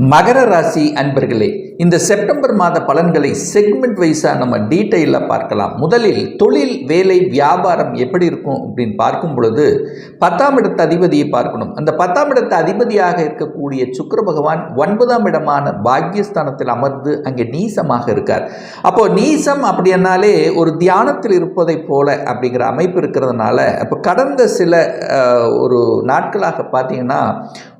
மகர ராசி அன்பர்களே இந்த செப்டம்பர் மாத பலன்களை செக்மெண்ட் வைஸாக நம்ம டீட்டெயிலாக பார்க்கலாம். முதலில் தொழில் வேலை வியாபாரம் எப்படி இருக்கும் அப்படின்னு பார்க்கும் பொழுது பத்தாம் இடத்து அதிபதியை பார்க்கணும். அந்த பத்தாம் இடத்து அதிபதியாக இருக்கக்கூடிய சுக்கர பகவான் ஒன்பதாம் இடமான பாக்யஸ்தானத்தில் அமர்ந்து அங்கே நீசமாக இருக்கார். அப்போ நீசம் அப்படின்னாலே ஒரு தியானத்தில் இருப்பதைப் போல அப்படிங்கிற அமைப்பு இருக்கிறதுனால அப்போ கடந்த சில ஒரு நாட்களாக பார்த்தீங்கன்னா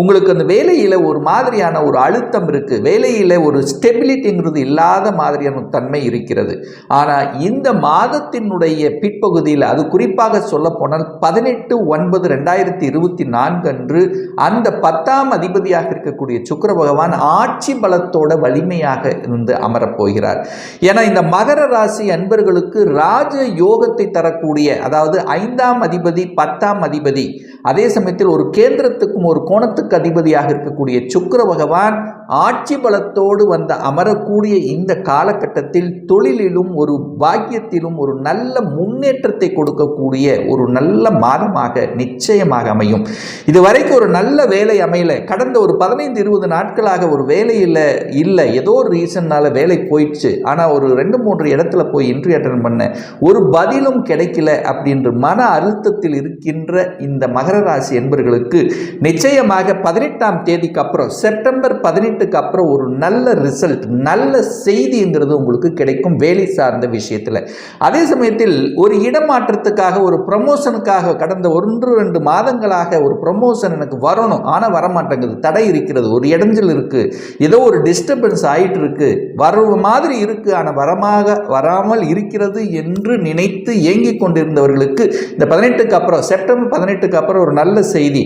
உங்களுக்கு அந்த வேலையில் ஒரு மாதிரியான ஒரு அழுத்தம் இருக்குது வேலையில் ஒரு ஸ்டெபிலிட்டிங்கிறது இல்லாத மாதிரியான தன்மை இருக்கிறது. ஆனால் இந்த மாதத்தினுடைய பிற்பகுதியில் அது குறிப்பாக சொல்ல போனால் பதினெட்டு ஒன்பது ரெண்டாயிரத்தி இருபத்தி நான்கு அன்று அந்த பத்தாம் அதிபதியாக இருக்கக்கூடிய சுக்கர பகவான் ஆட்சி பலத்தோட வலிமையாக இருந்து அமரப்போகிறார் ஏன்னா இந்த மகர ராசி அன்பர்களுக்கு ராஜ யோகத்தை தரக்கூடிய அதாவது ஐந்தாம் அதிபதி பத்தாம் அதிபதி அதே சமயத்தில் ஒரு கேந்திரத்துக்கும் ஒரு கோணத்துக்கு அதிபதியாக இருக்கக்கூடிய சுக்கர பகவான் ஆட்சி பலத்தோடு வந்த அமரக்கூடிய இந்த காலகட்டத்தில் தொழிலிலும் ஒரு பாக்கியத்திலும் ஒரு நல்ல முன்னேற்றத்தை கொடுக்கக்கூடிய ஒரு நல்ல மாதமாக நிச்சயமாக அமையும். இதுவரைக்கும் ஒரு நல்ல வேலை அமையல. கடந்த ஒரு பதினைந்து இருபது நாட்களாக ஒரு வேலையில் இல்லை. ஏதோ ஒரு ரீசன்னால வேலை போயிடுச்சு. ஆனால் ஒரு ரெண்டு மூன்று இடத்துல போய் இன்ட்ரி அட்டன் பண்ண ஒரு பதிலும் கிடைக்கல அப்படின்ற மன அழுத்தத்தில் இருக்கின்ற இந்த மகர ராசி என்பர்களுக்கு நிச்சயமாக பதினெட்டாம் தேதிக்கு அப்புறம் செப்டம்பர் பதினெட்டு பதினெட்டுக்கு அப்புறம் ஒரு நல்ல ரிசல்ட் நல்ல செய்திங்கிறது உங்களுக்கு கிடைக்கும் வேலை சார்ந்த விஷயத்தில். அதே சமயத்தில் ஒரு இடமாற்றத்துக்காக ஒரு ப்ரமோஷனுக்காக கடந்த ஒன்று ரெண்டு மாதங்களாக ஒரு ப்ரமோஷன் எனக்கு வரணும். ஆனால் வரமாட்டேங்குது. தடை இருக்கிறது. ஒரு இடைஞ்சல் இருக்குது ஏதோ ஒரு டிஸ்டர்பன்ஸ் ஆகிட்டு இருக்கு வர மாதிரி இருக்குது ஆனால் வரமாக வராமல் இருக்கிறது என்று நினைத்து ஏங்கிக் கொண்டிருந்தவர்களுக்கு இந்த பதினெட்டுக்கு அப்புறம் செப்டம்பர் பதினெட்டுக்கு அப்புறம் ஒரு நல்ல செய்தி.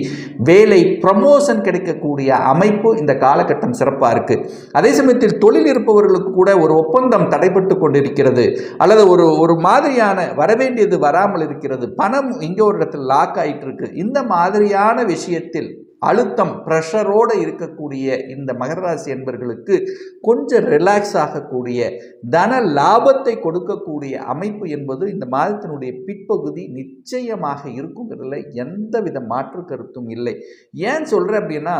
வேலை ப்ரமோஷன் கிடைக்கக்கூடிய அமைப்பு இந்த காலகட்டம் சிறப்பாக இருக்கு. அதே சமயத்தில் தொழில் இருப்பவர்களுக்கு கூட ஒரு ஒப்பந்தம் தடைபட்டு கொண்டிருக்கிறது. அல்லது ஒரு ஒரு மாதிரியான வரவேண்டியது வராமல் இருக்கிறது. பணம் இங்கே ஒரு இடத்துல லாக் ஆகிட்டு இருக்கு. இந்த மாதிரியான விஷயத்தில் அழுத்தம் ப்ரெஷரோடு இருக்கக்கூடிய இந்த மகர ராசி என்பர்களுக்கு கொஞ்சம் ரிலாக்ஸ் ஆகக்கூடிய தன லாபத்தை கொடுக்கக்கூடிய அமைப்பு என்பது இந்த மாதத்தினுடைய பிற்பகுதி நிச்சயமாக இருக்குங்கிறதுல எந்தவித மாற்று கருத்தும் இல்லை. ஏன் சொல்கிறேன் அப்படின்னா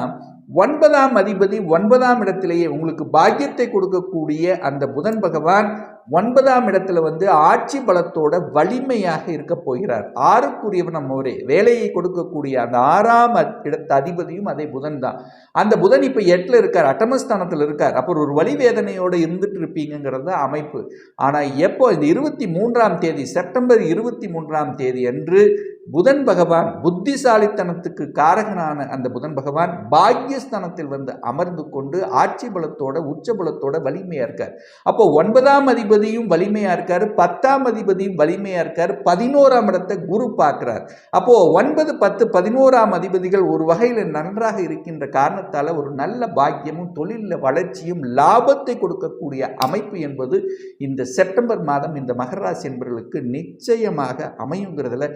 ஒன்பதாம் அதிபதி ஒன்பதாம் இடத்திலேயே உங்களுக்கு பாக்கியத்தை கொடுக்கக்கூடிய அந்த புதன் பகவான் ஒன்பதாம் இடத்துல வந்து ஆட்சி பலத்தோட வலிமையாக இருக்க போகிறார். ஆறுக்குரியவன் நம்ம ஒரே வேலையை கொடுக்கக்கூடிய அந்த ஆறாம் இடத்த இடத்து அதிபதியும் அதே புதன் தான். அந்த புதன் இப்போ எட்டில் இருக்கார் அட்டமஸ்தானத்தில் இருக்கார். அப்புறம் ஒரு வழி வேதனையோடு இருந்துட்டு இருப்பீங்கிறது அமைப்பு. ஆனால் எப்போ? இந்த இருபத்தி மூன்றாம் தேதி செப்டம்பர் இருபத்தி மூன்றாம் தேதி அன்று புதன் பகவான் புத்திசாலித்தனத்துக்கு காரகனான அந்த புதன் பகவான் பாக்யஸ்தானத்தில் வந்து அமர்ந்து கொண்டு ஆட்சி பலத்தோட உச்ச பலத்தோட வலிமையாக இருக்கார். அப்போ ஒன்பதாம் அதிபதியும் வலிமையாக இருக்கார். பத்தாம் அதிபதியும் வலிமையாக இருக்கார். பதினோராம் இடத்தை குரு பார்க்குறார். அப்போ ஒன்பது பத்து பதினோராம் அதிபதிகள் ஒரு வகையில் நன்றாக இருக்கின்ற காரணத்தால் ஒரு நல்ல பாக்கியமும் தொழிலில் வளர்ச்சியும் லாபத்தை கொடுக்கக்கூடிய அமைப்பு என்பது இந்த செப்டம்பர் மாதம் இந்த மகராசி என்பவர்களுக்கு நிச்சயமாக அமையுங்கிறதுல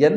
எந்த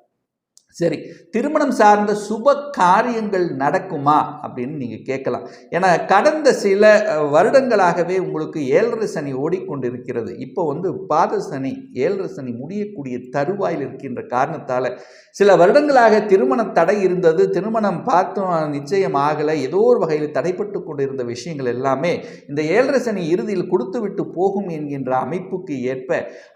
சரி திருமணம் சார்ந்த சுப காரியங்கள் நடக்குமா அப்படின்னு நீங்கள் கேட்கலாம். ஏன்னா கடந்த சில வருடங்களாகவே உங்களுக்கு ஏழரை சனி ஓடிக்கொண்டிருக்கிறது. இப்போ வந்து பாத சனி ஏழரை சனி முடியக்கூடிய தருவாயில் இருக்கின்ற காரணத்தால் சில வருடங்களாக திருமண தடை இருந்தது. திருமணம் பார்த்தோம் நிச்சயம் ஆகலை. ஏதோ ஒரு வகையில் தடைப்பட்டு கொண்டிருந்த விஷயங்கள் எல்லாமே இந்த ஏழரை சனி இறுதியில் கொடுத்து விட்டு போகும் என்கின்ற அமைப்புக்கு ஏற்ப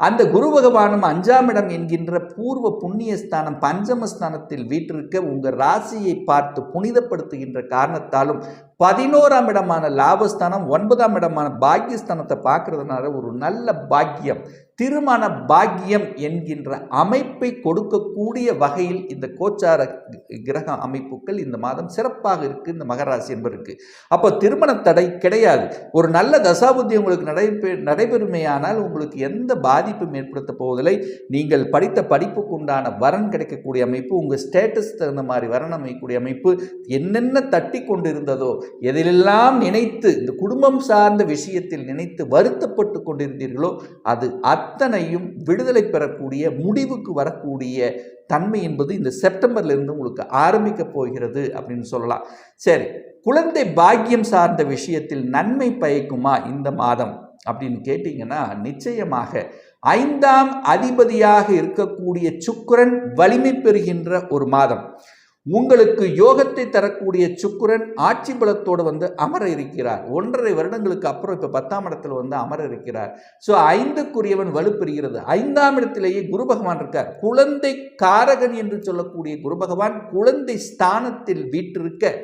அந்த குரு பகவானும் அஞ்சாம் இடம் என்கின்ற பூர்வ புண்ணியஸ்தானம் பஞ்சம பஞ்சமஸ்தானத்தில் வீற்றிருக்க உங்கள் ராசியை பார்த்து புனிதப்படுத்துகின்ற காரணத்தாலும் பதினோராம் இடமான லாபஸ்தானம் ஒன்பதாம் இடமான பாக்கியஸ்தானத்தை பார்க்கறதுனால ஒரு நல்ல பாக்கியம். திருமண பாக்கியம் என்கின்ற அமைப்பை கொடுக்கக்கூடிய வகையில் இந்த கோச்சார கிரக அமைப்புகள் இந்த மாதம் சிறப்பாக இருக்குது இந்த மகராசி என்பதற்கு அப்போ திருமண தடை கிடையாது. ஒரு நல்ல தசாபுத்தி உங்களுக்கு நடைபெ நடைபெறுமையானால் உங்களுக்கு எந்த பாதிப்பும் ஏற்படுத்த போவதில்லை. நீங்கள் படித்த படிப்புக்கு உண்டான வரன் கிடைக்கக்கூடிய அமைப்பு உங்கள் ஸ்டேட்டஸ் தகுந்த மாதிரி வரன் அமைக்கக்கூடிய அமைப்பு என்னென்ன தட்டி கொண்டிருந்ததோ எதிலெல்லாம் நினைத்து இந்த குடும்பம் சார்ந்த விஷயத்தில் நினைத்து வருத்தப்பட்டு கொண்டிருந்தீர்களோ அது அத்தனையும் விடுதலை பெறக்கூடிய முடிவுக்கு வரக்கூடிய தன்மை என்பது இந்த செப்டம்பர்லேருந்து உங்களுக்கு ஆரம்பிக்க போகிறது அப்படின்னு சொல்லலாம். சரி குழந்தை பாக்கியம் சார்ந்த விஷயத்தில் நன்மை பயக்குமா இந்த மாதம்? அப்படின்னு கேட்டிங்கன்னா நிச்சயமாக ஐந்தாம் அதிபதியாக இருக்கக்கூடிய சுக்கிரன் வலிமை பெறுகின்ற ஒரு மாதம். உங்களுக்கு யோகத்தை தரக்கூடிய சுக்கிரன் ஆட்சி பலத்தோடு வந்து அமர இருக்கிறார். ஒன்றரை வருடங்களுக்கு அப்புறம் இப்போ பத்தாம் இடத்துல வந்து அமர இருக்கிறார். ஸோ ஐந்துக்குரியவன் வலுப்பெறுகிறது. ஐந்தாம் இடத்திலேயே குரு பகவான் இருக்கார். குழந்தை காரகன் என்று சொல்லக்கூடிய குரு பகவான் குழந்தை ஸ்தானத்தில் வீற்றிருக்க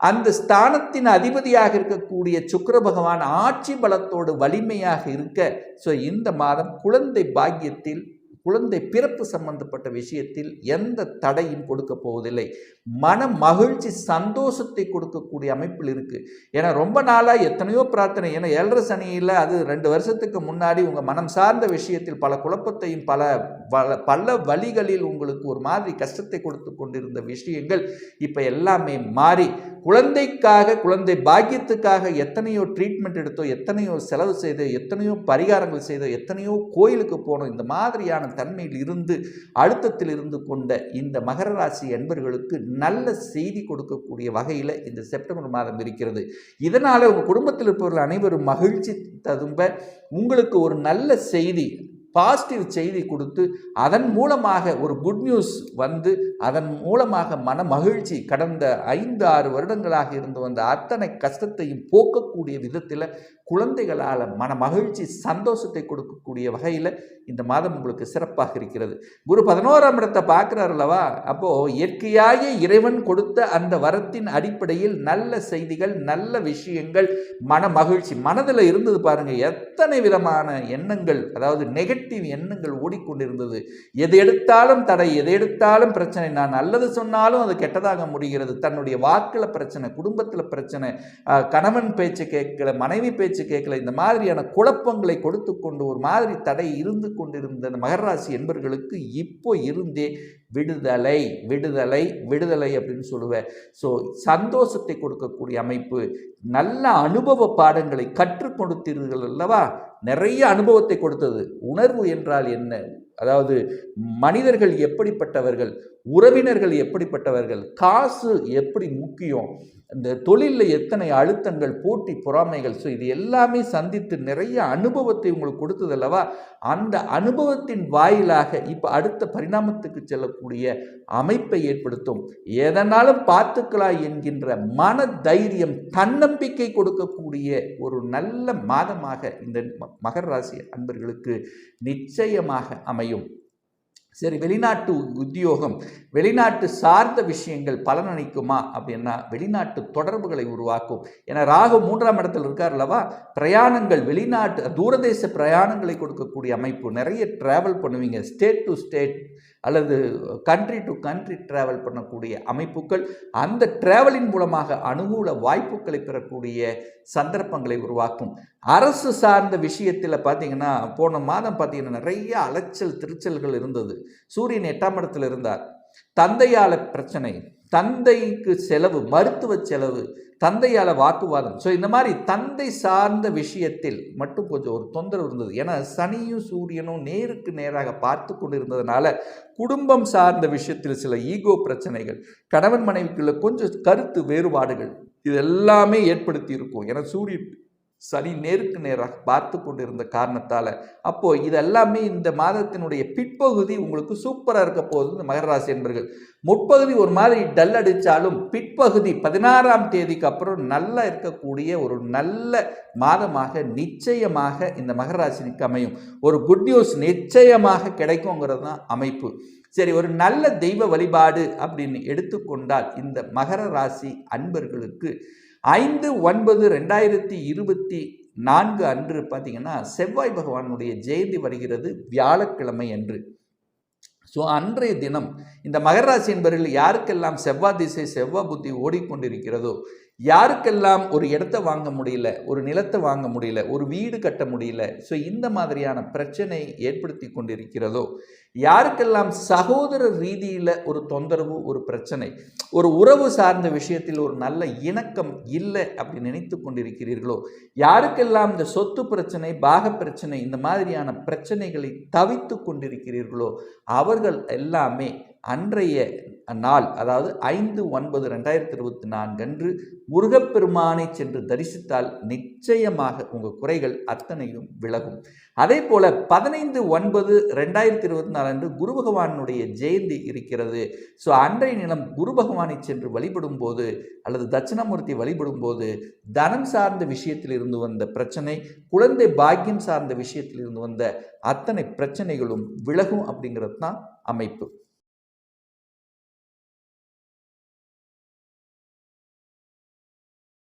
அந்த ஸ்தானத்தின் அதிபதியாக இருக்கக்கூடிய சுக்கர பகவான் ஆட்சி பலத்தோடு வலிமையாக இருக்க ஸோ இந்த மாதம் குழந்தை பாக்கியத்தில் குழந்தை பிறப்பு சம்பந்தப்பட்ட விஷயத்தில் எந்த தடையும் கொடுக்க போவதில்லை. மன மகிழ்ச்சி சந்தோஷத்தை கொடுக்கக்கூடிய அமைப்பில் இருக்கு. ஏன்னா ரொம்ப நாளாக எத்தனையோ பிரார்த்தனை ஏன்னா ஏழரை சனியில் அது ரெண்டு வருஷத்துக்கு முன்னாடி உங்கள் மனம் சார்ந்த விஷயத்தில் பல குழப்பத்தையும் பல பல பல வழிகளில் உங்களுக்கு ஒரு மாதிரி கஷ்டத்தை கொடுத்து கொண்டிருந்த விஷயங்கள் இப்போ எல்லாமே மாறி குழந்தைக்காக குழந்தை பாக்கியத்துக்காக எத்தனையோ ட்ரீட்மெண்ட் எடுத்தோ எத்தனையோ செலவு செய்தோ எத்தனையோ பரிகாரங்கள் செய்தோ எத்தனையோ கோயிலுக்கு போனோம் இந்த மாதிரியான தன்மையில் இருந்து அழுத்தத்தில் இருந்து கொண்ட இந்த மகர ராசி என்பர்களுக்கு நல்ல செய்தி கொடுக்கக்கூடிய வகையில் இந்த செப்டம்பர் மாதம் இருக்கிறது. இதனால் உங்கள் குடும்பத்தில் இருப்பவர்கள் அனைவரும் மகிழ்ச்சி ததும்ப உங்களுக்கு ஒரு நல்ல செய்தி பாசிட்டிவ் செய்தி கொடுத்து அதன் மூலமாக ஒரு குட் நியூஸ் வந்து அதன் மூலமாக மன மகிழ்ச்சி கடந்த ஐந்து ஆறு வருடங்களாக இருந்து வந்த அத்தனை கஷ்டத்தையும் போக்கக்கூடிய விதத்தில் குழந்தைகளால் மன மகிழ்ச்சி சந்தோஷத்தை கொடுக்கக்கூடிய வகையில் இந்த மாதம் உங்களுக்கு சிறப்பாக இருக்கிறது. குரு பதினோராம் இடத்தை பார்க்குறார் அல்லவா அப்போது இயற்கையாக இறைவன் கொடுத்த அந்த வரத்தின் அடிப்படையில் நல்ல செய்திகள் நல்ல விஷயங்கள் மன மகிழ்ச்சி. மனதில் இருந்தது பாருங்கள் எத்தனை விதமான எண்ணங்கள் அதாவது நெகட்டிவ் எண்ணங்கள் ஓடிக்கொண்டிருந்தது. எது எடுத்தாலும் தடை எது எடுத்தாலும் பிரச்சனை. நான் நல்லது சொன்னாலும் அது கெட்டதாக முடிகிறது. தன்னுடைய வாக்கில் பிரச்சனை குடும்பத்தில் பிரச்சனை கணவன் பேச்சு கேட்கல மனைவி பேச்சு கேட்கல இந்த மாதிரியான குழப்பங்களை கொடுத்து கொண்டு ஒரு மாதிரி தடை இருந்து கொண்டிருந்த மகராசி என்பர்களுக்கு இப்போ இருந்தே விடுதலை விடுதலை விடுதலை அப்படின்னு சொல்லுவேன். ஸோ சந்தோஷத்தை கொடுக்கக்கூடிய அமைப்பு நல்ல அனுபவ பாடங்களை கற்றுக் கொடுத்தீர்கள் அல்லவா? நிறைய அனுபவத்தை கொடுத்தது. உணர்வு என்றால் என்ன? அதாவது மனிதர்கள் எப்படிப்பட்டவர்கள் உறவினர்கள் எப்படிப்பட்டவர்கள் காசு எப்படி முக்கியம் இந்த தொழிலில் எத்தனை அழுத்தங்கள் போட்டி பொறாமைகள் ஸோ இது எல்லாமே சந்தித்து நிறைய அனுபவத்தை உங்களுக்கு கொடுத்தது அல்லவா? அந்த அனுபவத்தின் வாயிலாக இப்போ அடுத்த பரிணாமத்துக்கு செல்லக்கூடிய அமைப்பை ஏற்படுத்தும். எதனாலும் பார்த்துக்கலாம் என்கின்ற மன தைரியம் தன்னம்பிக்கை கொடுக்கக்கூடிய ஒரு நல்ல மாதமாக இந்த ம- மகர ராசி அன்பர்களுக்கு நிச்சயமாக அமை அமையும். சரி வெளிநாட்டு உத்தியோகம் வெளிநாட்டு சார்ந்த விஷயங்கள் பலனளிக்குமா அப்படின்னா வெளிநாட்டு தொடர்புகளை உருவாக்கும். ஏன்னா ராகு மூன்றாம் இடத்துல இருக்கார் அல்லவா? பிரயாணங்கள் வெளிநாட்டு தூரதேச பிரயாணங்களை கொடுக்கக்கூடிய அமைப்பு. நிறைய ட்ராவல் பண்ணுவீங்க. ஸ்டேட் டு ஸ்டேட் அல்லது கண்ட்ரி டு கண்ட்ரி ட்ராவல் பண்ணக்கூடிய அமைப்புகள் அந்த டிராவலின் மூலமாக அனுகூல வாய்ப்புகளை பெறக்கூடிய சந்தர்ப்பங்களை உருவாக்கும். அரசு சார்ந்த விஷயத்தில் பார்த்தீங்கன்னா போன மாதம் பார்த்தீங்கன்னா நிறைய அலைச்சல் திருச்சல்கள் இருந்தது. சூரியன் எட்டாம் இடத்தில் இருந்தார். தந்தையால் பிரச்சனை தந்தைக்கு செலவு மருத்துவ செலவு தந்தையால் வாக்குவாதம். ஸோ இந்த மாதிரி தந்தை சார்ந்த விஷயத்தில் மட்டும் கொஞ்சம் ஒரு தொந்தரவு இருந்தது. ஏன்னா சனியும் சூரியனும் நேருக்கு நேராக பார்த்து கொண்டு இருந்ததுனால குடும்பம் சார்ந்த விஷயத்தில் சில ஈகோ பிரச்சனைகள் கணவன் மனைவிக்குள்ள கொஞ்சம் கருத்து வேறுபாடுகள் இது எல்லாமே ஏற்படுத்தி இருக்கும். ஏன்னா சூரியன் சனி நேருக்கு நேராக பார்த்து கொண்டிருந்த காரணத்தால் அப்போது இதெல்லாமே இந்த மாதத்தினுடைய பிற்பகுதி உங்களுக்கு சூப்பராக இருக்க போகுது இந்த மகராசி என்பர்கள். முற்பகுதி ஒரு மாதிரி டல் அடித்தாலும் பிற்பகுதி பதினாறாம் தேதிக்கு அப்புறம் நல்லா இருக்கக்கூடிய ஒரு நல்ல மாதமாக நிச்சயமாக இந்த மகராசினிக்கு அமையும். ஒரு குட் நியூஸ் நிச்சயமாக கிடைக்குங்கிறது தான் அமைப்பு. சரி ஒரு நல்ல தெய்வ வழிபாடு அப்படின்னு எடுத்துக்கொண்டால் இந்த மகர ராசி அன்பர்களுக்கு ஐந்து ஒன்பது ரெண்டாயிரத்தி இருபத்தி நான்கு அன்று பார்த்தீங்கன்னா செவ்வாய் பகவானுடைய ஜெயந்தி வருகிறது வியாழக்கிழமை அன்று. ஸோ அன்றைய தினம் இந்த மகராசி என்பவர்கள் யாருக்கெல்லாம் செவ்வாய் திசை செவ்வாய் புத்தி ஓடிக்கொண்டிருக்கிறதோ யாருக்கெல்லாம் ஒரு இடத்த வாங்க முடியல ஒரு நிலத்தை வாங்க முடியல ஒரு வீடு கட்ட முடியல ஸோ இந்த மாதிரியான பிரச்சனை ஏற்படுத்தி கொண்டிருக்கிறதோ யாருக்கெல்லாம் சகோதர ரீதியில் ஒரு தொந்தரவு ஒரு பிரச்சனை ஒரு உறவு சார்ந்த விஷயத்தில் ஒரு நல்ல இணக்கம் இல்லை அப்படி நினைத்து கொண்டிருக்கிறீர்களோ யாருக்கெல்லாம் இந்த சொத்து பிரச்சனை பாக பிரச்சனை இந்த மாதிரியான பிரச்சனைகளை தவித்து கொண்டிருக்கிறீர்களோ அவர்கள் எல்லாமே அன்றைய நாள் அதாவது ஐந்து ஒன்பது ரெண்டாயிரத்தி இருபத்தி நான்கு அன்று முருகப்பெருமானை சென்று தரிசித்தால் நிச்சயமாக உங்கள் குறைகள் அத்தனையும் விலகும். அதே போல பதினைந்து ஒன்பது ரெண்டாயிரத்தி இருபத்தி நாலு அன்று குரு பகவானுடைய ஜெயந்தி இருக்கிறது. ஸோ அன்றைய நிலம் குரு பகவானை சென்று வழிபடும் போது அல்லது தட்சிணாமூர்த்தி வழிபடும் போது தனம் சார்ந்த விஷயத்தில் இருந்து வந்த பிரச்சனை குழந்தை பாக்கியம் சார்ந்த விஷயத்தில் இருந்து வந்த அத்தனை பிரச்சனைகளும் விலகும் அப்படிங்கிறது தான் அமைப்பு.